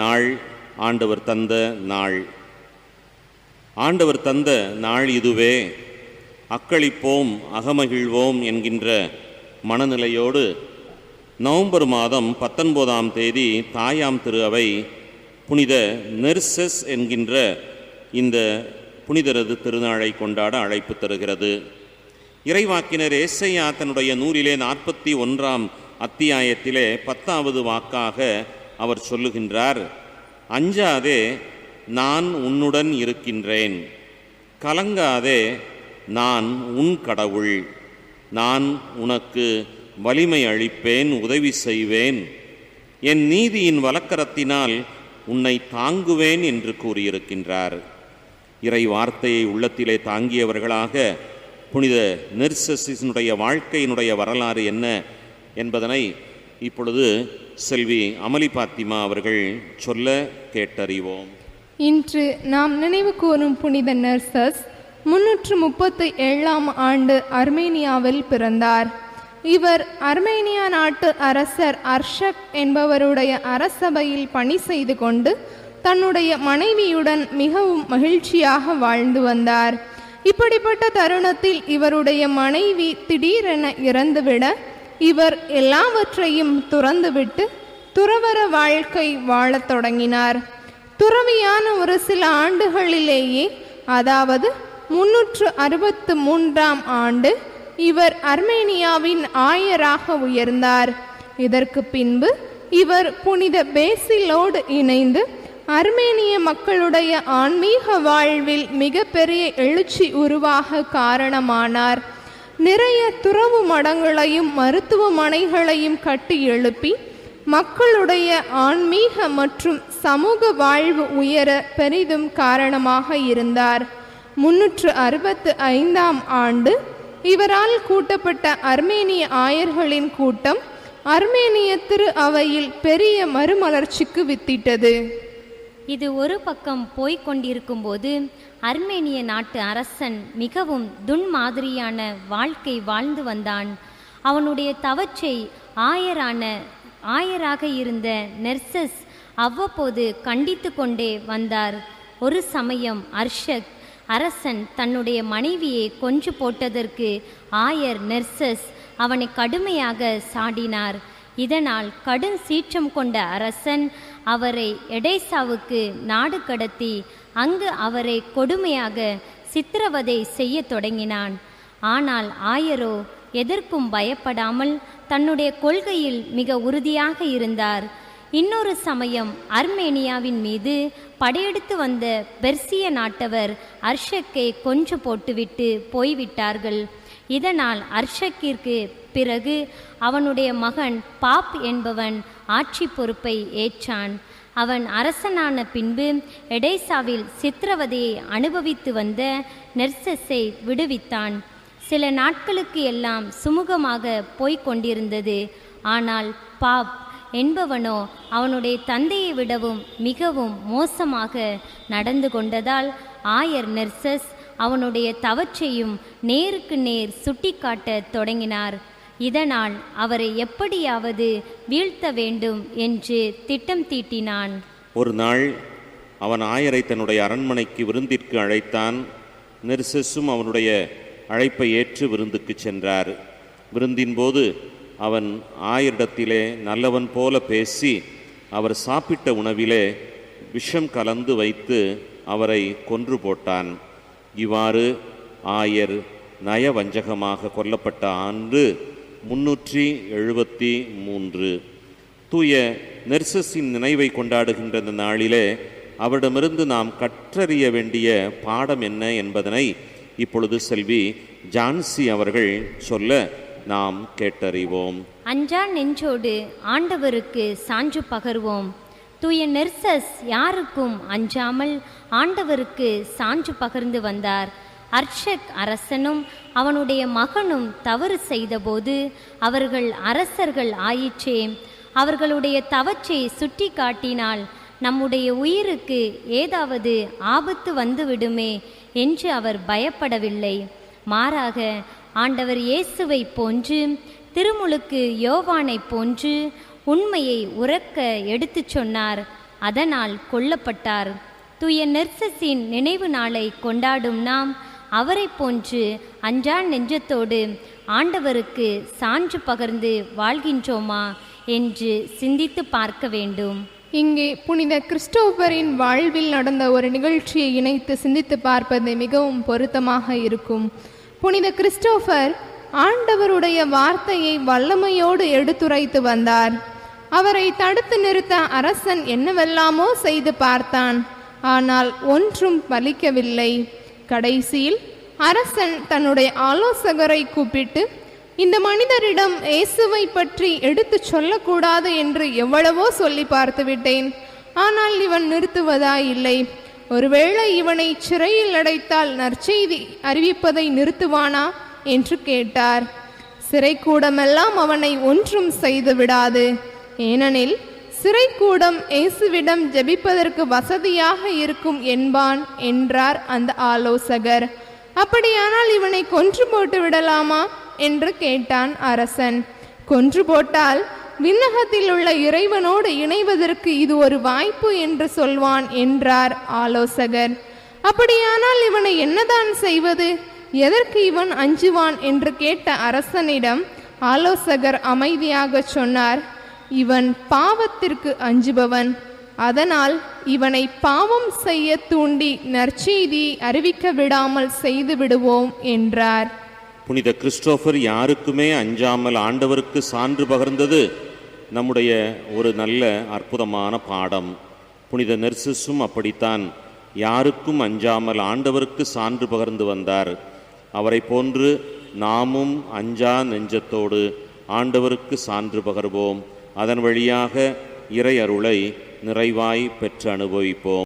நாள் ஆண்டவர் தந்த நாள். ஆண்டவர் தந்த நாள் இதுவே. அக்களிப்போம் அகமகிழ்வோம் என்கின்ற மனநிலையோடு நவம்பர் மாதம் பத்தொன்பதாம் தேதி தாயாம் திரு அவை புனித நெர்சஸ் என்கின்ற இந்த புனிதரது திருநாளை கொண்டாட அழைப்பு தருகிறது. இறைவாக்கினர் ஏசையா தன்னுடைய நூலிலே நாற்பத்தி ஒன்றாம் அத்தியாயத்திலே பத்தாவது வாக்காக அவர் சொல்லுகின்றார் அஞ்சாதே நான் உன்னுடன் இருக்கின்றேன். கலங்காதே நான் உன் கடவுள். நான் உனக்கு வலிமை அளிப்பேன் உதவி செய்வேன். என் நீதியின் வலக்கரத்தினால் உன்னை தாங்குவேன் என்று கூறியிருக்கின்றார். இறை வார்த்தையை உள்ளத்திலே தாங்கியவர்களாக புனித நெர்சஸினுடைய வாழ்க்கையினுடைய வரலாறு என்ன என்பதனை இப்பொழுது செல்வி அமளி பாத்திமா அவர்கள் சொல்ல கேட்டறிவோம். இன்று நாம் நினைவு கூறும் புனித நர்சஸ் முன்னூற்று முப்பத்தி ஏழாம் ஆண்டு அர்மேனியாவில் பிறந்தார். இவர் அர்மேனியா நாட்டு அரசர் அர்ஷக் என்பவருடைய அரசபையில் பணி செய்து கொண்டு தன்னுடைய மனைவியுடன் மிகவும் மகிழ்ச்சியாக வாழ்ந்து வந்தார். இப்படிப்பட்ட தருணத்தில் இவருடைய மனைவி திடீரென இறந்துவிட இவர் எல்லாவற்றையும் துறந்துவிட்டு துறவற வாழ்க்கை வாழத் தொடங்கினார். துறவியான ஒரு சில ஆண்டுகளிலேயே அதாவது முன்னூற்று அறுபத்து மூன்றாம் ஆண்டு இவர் அர்மேனியாவின் ஆயராக உயர்ந்தார். இதற்கு பின்பு இவர் புனித பேசிலோடு இணைந்து அர்மேனிய மக்களுடைய ஆன்மீக வாழ்வில் மிகப்பெரிய எழுச்சி உருவாக காரணமானார். நிறைய துறவு மடங்களையும் மருத்துவமனைகளையும் கட்டி எழுப்பி மக்களுடைய ஆன்மீக மற்றும் சமூக வாழ்வு உயர பெரிதும் காரணமாக இருந்தார். முன்னூற்று அறுபத்து ஐந்தாம் ஆண்டு இவரால் கூட்டப்பட்ட அர்மேனிய ஆயர்களின் கூட்டம் அர்மேனிய திரு அவையில் பெரிய மறுமலர்ச்சிக்கு வித்திட்டது. இது ஒரு பக்கம் போய்க் கொண்டிருக்கும்போது அர்மேனிய நாட்டு அரசன் மிகவும் துன்மாதிரியான வாழ்க்கை வாழ்ந்து வந்தான். அவனுடைய தவச்சை ஆயரான ஆயராக இருந்த நெர்சஸ் அவ்வப்போது கண்டித்து கொண்டே வந்தார். ஒரு சமயம் அர்ஷக் அரசன் தன்னுடைய மனைவியை கொன்று போட்டதற்கு ஆயர் நெர்சஸ் அவனை கடுமையாக சாடினார். இதனால் கடும் சீற்றம் கொண்ட அரசன் அவரை எடேசாவுக்கு நாடு கடத்தி அங்கு அவரை கொடுமையாக சித்திரவதை செய்ய தொடங்கினான். ஆனால் ஆயரோ எதற்கும் பயப்படாமல் தன்னுடைய கொள்கையில் மிக உறுதியாக இருந்தார். இன்னொரு சமயம் அர்மேனியாவின் மீது படையெடுத்து வந்த பெர்சிய நாட்டவர் அர்ஷக்கை கொன்று போட்டுவிட்டு போய்விட்டார்கள். இதனால் அர்ஷக்கிற்கு பிறகு அவனுடைய மகன் பாப் என்பவன் ஆட்சி பொறுப்பை ஏற்றான். அவன் அரசனான பின்பு எடேசாவில் சித்திரவதையை அனுபவித்து வந்த நெர்சஸை விடுவித்தான். சில நாட்களுக்கு எல்லாம் சுமூகமாக போய்க் கொண்டிருந்தது. ஆனால் பாப் என்பவனோ அவனுடைய தந்தையை விடவும் மிகவும் மோசமாக நடந்து கொண்டதால் ஆயர் நெர்சஸ் அவனுடைய தவற்றையும் நேருக்கு நேர் சுட்டிக்காட்டத் தொடங்கினார். இதனால் அவரை எப்படியாவது வீழ்த்த வேண்டும் என்று திட்டம் தீட்டினான். ஒரு நாள் அவன் ஆயரை தன்னுடைய அரண்மனைக்கு விருந்திற்கு அழைத்தான். நெர்சஸும் அவனுடைய அழைப்பை ஏற்று விருந்துக்கு சென்றார். விருந்தின் போது அவன் ஆயரிடத்திலே நல்லவன் போல பேசி அவர் சாப்பிட்ட உணவிலே விஷம் கலந்து வைத்து அவரை கொன்று போட்டான். இவ்வாறு ஆயர் நயவஞ்சகமாக கொல்லப்பட்ட ஆண்டு முன்னூற்றி எழுபத்தி மூன்று. தூய நெர்சஸின் நினைவை கொண்டாடுகின்ற இந்த நாளிலே அவரிடமிருந்து நாம் கற்றறிய வேண்டிய பாடம் என்ன என்பதனை இப்பொழுது செல்வி ஜான்சி அவர்கள் சொல்ல நாம் கேட்டறிவோம். அஞ்சா நெஞ்சோடு ஆண்டவருக்கு சான்று பகர்வோம். தூய நெர்சஸ் யாருக்கும் அஞ்சாமல் ஆண்டவருக்கு சான்று பகர்ந்து வந்தார். அர்ஷக் அரசனும் அவனுடைய மகனும் தவறு செய்தபோது அவர்கள் அரசர்கள் ஆயிற்றே. அவர்களுடைய தவச்சை சுட்டி காட்டினால் நம்முடைய உயிருக்கு ஏதாவது ஆபத்து வந்துவிடுமே என்று அவர் பயப்படவில்லை. மாறாக ஆண்டவர் இயேசுவை போன்று திருமுழுக்கு யோவானைப் போன்று உண்மையை உறக்க எடுத்துச் சொன்னார். அதனால் கொல்லப்பட்டார். தூய நெர்சஸின் நினைவு நாளை கொண்டாடும் நாம் அவரைப் போன்று அஞ்சா நெஞ்சத்தோடு ஆண்டவருக்கு சான்று பகர்ந்து வாழ்கின்றோமா என்று சிந்தித்து பார்க்க வேண்டும். இங்கே புனித கிறிஸ்டோபரின் வாழ்வில் நடந்த ஒரு நிகழ்ச்சியை இணைத்து சிந்தித்து பார்ப்பது மிகவும் பொருத்தமாக இருக்கும். புனித கிறிஸ்டோபர் ஆண்டவருடைய வார்த்தையை வல்லமையோடு எடுத்துரைத்து வந்தார். அவரை தடுத்து நிறுத்த அரசன் என்னவெல்லாமோ செய்து பார்த்தான். ஆனால் ஒன்றும் பலிக்கவில்லை. கடைசியில் அரசன் தன்னுடைய ஆலோசகரை கூப்பிட்டு இந்த மனிதரிடம் இயேசுவை பற்றி எடுத்துச் சொல்லக்கூடாது என்று எவ்வளவோ சொல்லி பார்த்து விட்டேன். ஆனால் இவன் நிறுத்துவதா இல்லை. ஒருவேளை இவனை சிறையில் அடைத்தால் நற்செய்தி அறிவிப்பதை நிறுத்துவானா? என்று கேட்டார். சிறைக்கூடமெல்லாம் அவனை ஒன்றும் செய்து விடாது. ஏனெனில் சிறைக்கூடம் இயேசுவிடம் ஜெபிப்பதற்கு வசதியாக இருக்கும் என்பான் என்றார் அந்த ஆலோசகர். அப்படியானால் இவனை கொன்று போட்டு விடலாமா? என்று கேட்டான் அரசன். கொன்று போட்டால் விண்ணகத்தில் உள்ள இறைவனோடு இணைவதற்கு இது ஒரு வாய்ப்பு என்று சொல்வான் என்றார் ஆலோசகர். அப்படியானால் இவனை என்னதான் செய்வது? எதற்கு இவன் அஞ்சுவான்? என்று கேட்ட அரசனிடம் ஆலோசகர் அமைதியாக சொன்னார். இவன் பாவத்திற்கு அஞ்சுபவன். அதனால் இவனை பாவம் செய்ய தூண்டி நற்செய்தி அறிவிக்க விடாமல் செய்து விடுவோம் என்றார். புனித கிறிஸ்டோபர் யாருக்குமே அஞ்சாமல் ஆண்டவருக்கு சான்று பகர்ந்தது நம்முடைய ஒரு நல்ல அற்புதமான பாடம். புனித நெர்சிஸும் அப்படித்தான். யாருக்கும் அஞ்சாமல் ஆண்டவருக்கு சான்று பகர்ந்து வந்தார். அவரை போன்று நாமும் அஞ்சா நெஞ்சத்தோடு ஆண்டவருக்கு சான்று பகர்வோம். அதன் வழியாக இறை அருளை நிறைவாய் பெற்று அனுபவிப்போம்